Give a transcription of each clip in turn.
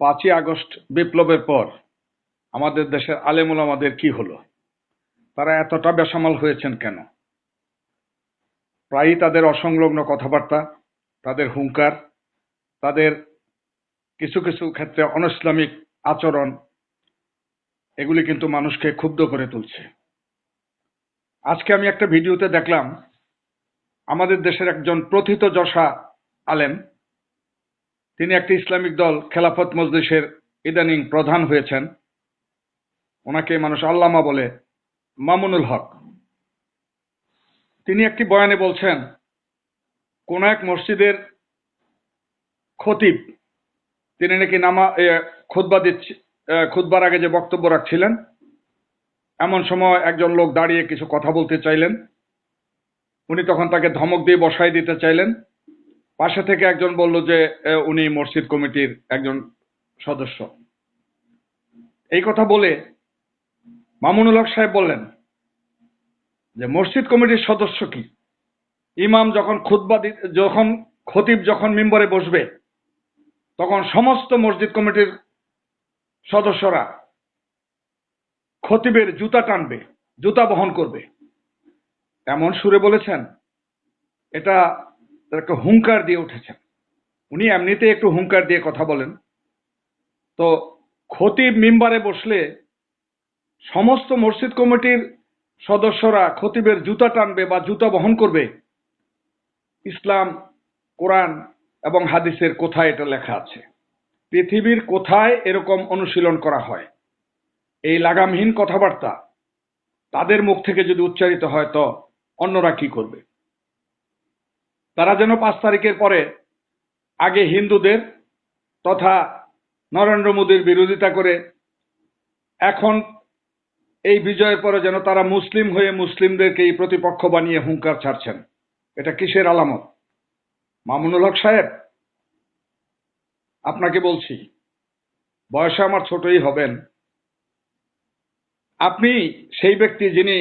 পাঁচই আগস্ট বিপ্লবের পর আমাদের দেশের আলেমুল আমাদের কি হলো? তারা এতটা বেসামাল হয়েছেন কেন? প্রায়ই তাদের অসংলগ্ন কথাবার্তা, তাদের হুঙ্কার, তাদের কিছু কিছু ক্ষেত্রে অনইসলামিক আচরণ, এগুলি কিন্তু মানুষকে ক্ষুব্ধ করে তুলছে। আজকে আমি একটা ভিডিওতে দেখলাম, আমাদের দেশের একজন প্রথিত যশা আলেম তিনি একটি ইসলামিক দল খেলাফত মজলিসের ইদানিং প্রধান হয়েছেন। ওনাকে মানুষ আল্লামা বলে মামুনুল হক। তিনি একটি বয়ানে বলছেন, কোন এক মসজিদের খতিব, তিনি নাকি নামা খুদ্া দিচ্ছি খুদ্বার আগে যে বক্তব্য রাখছিলেন, এমন সময় একজন লোক দাঁড়িয়ে কিছু কথা বলতে চাইলেন। উনি তখন তাকে ধমক দিয়ে বসাই দিতে চাইলেন। পাশে থেকে একজন বলল যে উনি মসজিদ কমিটির একজন সদস্য। এই কথা বলে মামুনুল হক সাহেব বললেন যে, মসজিদ কমিটির সদস্য কি? ইমাম যখন খুতবা দি- যখন খতিব যখন মিম্বরে বসবে, তখন সমস্ত মসজিদ কমিটির সদস্যরা খতিবের জুতা টানবে, জুতা বহন করবে। এমন সুরে বলেছেন, এটা একটা হুঙ্কার দিয়ে উঠেছেন। উনি এমনিতে একটু হুঙ্কার দিয়ে কথা বলেন। তো খতিব মিম্বারে বসলে সমস্ত মসজিদ কমিটির সদস্যরা খতিবের জুতা টানবে বা জুতা বহন করবে। ইসলাম, কোরআন এবং হাদিসের কোথায় এটা লেখা আছে? পৃথিবীর কোথায় এরকম অনুশীলন করা হয়? এই লাগামহীন কথাবার্তা তাদের মুখ থেকে যদি উচ্চারিত হয় তো অন্যরা কি করবে? তারা যেন পাঁচ তারিখের পরে আগে হিন্দুদের তথা নরেন্দ্র মোদীর বিরোধিতা করে এখন এই বিজয়ের পরে যেন তারা মুসলিম হয়ে মুসলিমদেরকে এই প্রতিপক্ষ বানিয়ে হুঙ্কার ছাড়ছেন। এটা কিসের আলামত? মামুনুল হক সাহেব, আপনাকে বলছি, বয়সে আমার ছোটই হবেন। আপনি সেই ব্যক্তি যিনি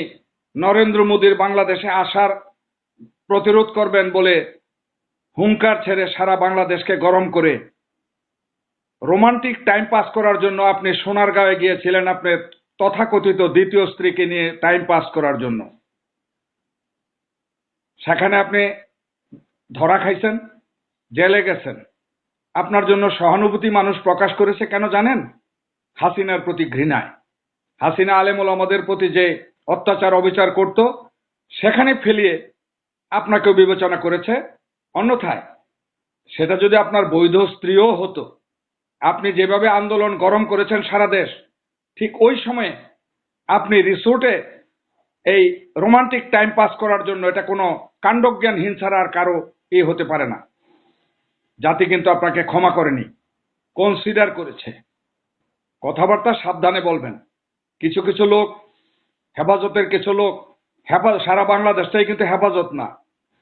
নরেন্দ্র মোদীর বাংলাদেশে আসার প্রতিরোধ করবেন বলে হুঙ্কার ছেড়ে সারা বাংলাদেশকে গরম করে। রোমান্টিক টাইম পাস করার জন্য আপনি সোনারগাঁয়ে গিয়েছিলেন আপনি তথাকথিত দ্বিতীয় স্ত্রীকে নিয়ে টাইম পাস করার জন্য। সেখানে আপনি ধরা খাইছেন, জেলে গেছেন। আপনার জন্য সহানুভূতি মানুষ প্রকাশ করেছে কেন জানেন? হাসিনার প্রতি ঘৃণায়। হাসিনা আলেমুল আমাদের প্রতি যে অত্যাচার, অবিচার করত, সেখানে ফেলিয়ে আপনাকেও বিবেচনা করেছে। অন্যথায়, সেটা যদি আপনার বৈধ স্ত্রীও হতো, আপনি যেভাবে আন্দোলন গরম করেছেন সারা দেশ, ঠিক ওই সময়ে আপনি রিসোর্টে এই রোমান্টিক টাইম পাস করার জন্য এটা কোনো কাণ্ডজ্ঞান হিংসার আর কারও এ হতে পারে না। জাতি কিন্তু আপনাকে ক্ষমা করেনি কনসিডার করেছে। কথাবার্তা সাবধানে বলবেন। কিছু কিছু লোক হেফাজতের কিছু লোক হেফা সারা বাংলাদেশটাই কিন্তু হেফাজত না।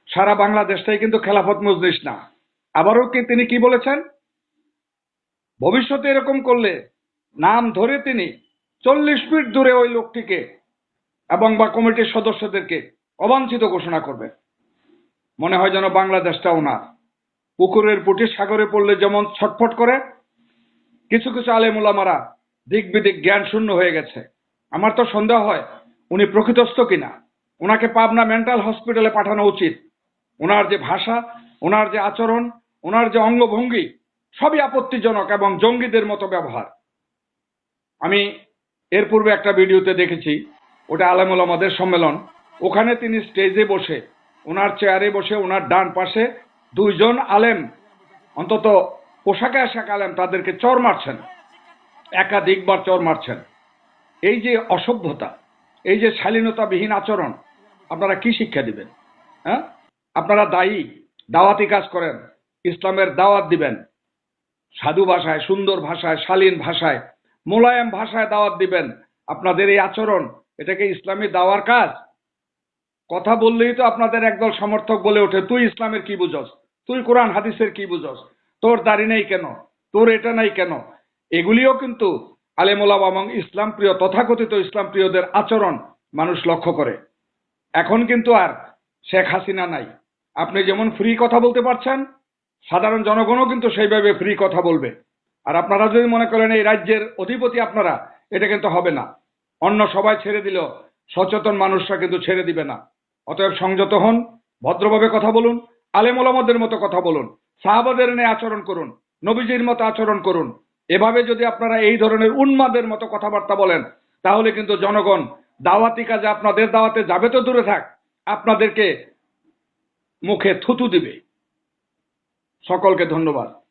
সারা বাংলাদেশটাই কিন্তু খেলাফত মজলিস না। আবারও কি তিনি কি বলেছেন? ভবিষ্যতে এরকম করলে নাম ধরে তিনি চল্লিশ ফিট দূরে ওই লোকটিকে এবং বা কমিটির সদস্যদেরকে অবাঞ্ছিত ঘোষণা করবেন মনে হয় যেন বাংলাদেশটা ওনার পুকুরের পুটি সাগরে পড়লে যেমন ছটফট করে, কিছু কিছু আলেমুলামারা দিক বিদিক জ্ঞান শূন্য হয়ে গেছে। আমার তো সন্দেহ হয় উনি প্রকৃতস্থ কিনা। ওনাকে পাবনা মেন্টাল হসপিটালে পাঠানো উচিত। ওনার যে ভাষা, ওনার যে আচরণ, ওনার যে অঙ্গভঙ্গি, সবই আপত্তিজনক এবং জঙ্গিদের মতো ব্যবহার। আমি এর পূর্বে একটা ভিডিওতে দেখেছি, ওটা আলেমুল আমাদের সম্মেলন। ওখানে তিনি স্টেজে বসে, ওনার চেয়ারে বসে, ওনার ডান পাশে দুইজন আলেম, অন্তত পোশাকে আশাক আলেম তাদেরকে চর মারছেন, একাধিকবার চর মারছেন। এই যে অসভ্যতা, এই যে শালীনতাবিহীন আচরণ, আপনারা কি শিক্ষা দিবেন? হ্যাঁ? আপনারা দায়ী, দাওয়াতি কাজ করেন, ইসলামের দাওয়াত দিবেন। সাধু ভাষায়, সুন্দর ভাষায়, শালীন ভাষায়, মোলায়েম ভাষায় দাওয়াত দিবেন। আপনাদের এই আচরণ, এটাকে ইসলামী দাওয়ার কাজ? কথা বললেই তো আপনাদের একদল সমর্থক বলে ওঠে, তুই ইসলামের কি বুঝস? তুই কোরআন, হাদিসের কি বুঝস? তোর দাড়ি নেই কেন? তোর এটা নাই কেন? এগুলিও কিন্তু আলেমোলাম এবং ইসলাম প্রিয়, তথাকথিত ইসলাম প্রিয়দের আচরণ মানুষ লক্ষ্য করে। এখন কিন্তু আর শেখ হাসিনা নাই। আপনি যেমন ফ্রি কথা বলতে পারছেন, সাধারণ জনগণও কিন্তু সেইভাবে ফ্রি কথা বলবে। আর আপনারা যদি মনে করেন এই রাজ্যের অধিপতি আপনারা, এটা কিন্তু হবে না। অন্য সবাই ছেড়ে দিল, সচেতন মানুষরা কিন্তু ছেড়ে দিবে না। অতএব সংযত হন, ভদ্রভাবে কথা বলুন আলেমুলামদের মতো কথা বলুন, সাহাবাদের নিয়ে আচরণ করুন, নবীজির মতো আচরণ করুন। এভাবে যদি আপনারা এই ধরনের উন্মাদের মতো কথাবার্তা বলেন, তাহলে কিন্তু জনগণ, দাওয়াতি কাজে আপনাদের দাওয়াতে যাবে তো দূরে থাক। আপনাদেরকে মুখে থুতু দিবে। সকলকে ধন্যবাদ।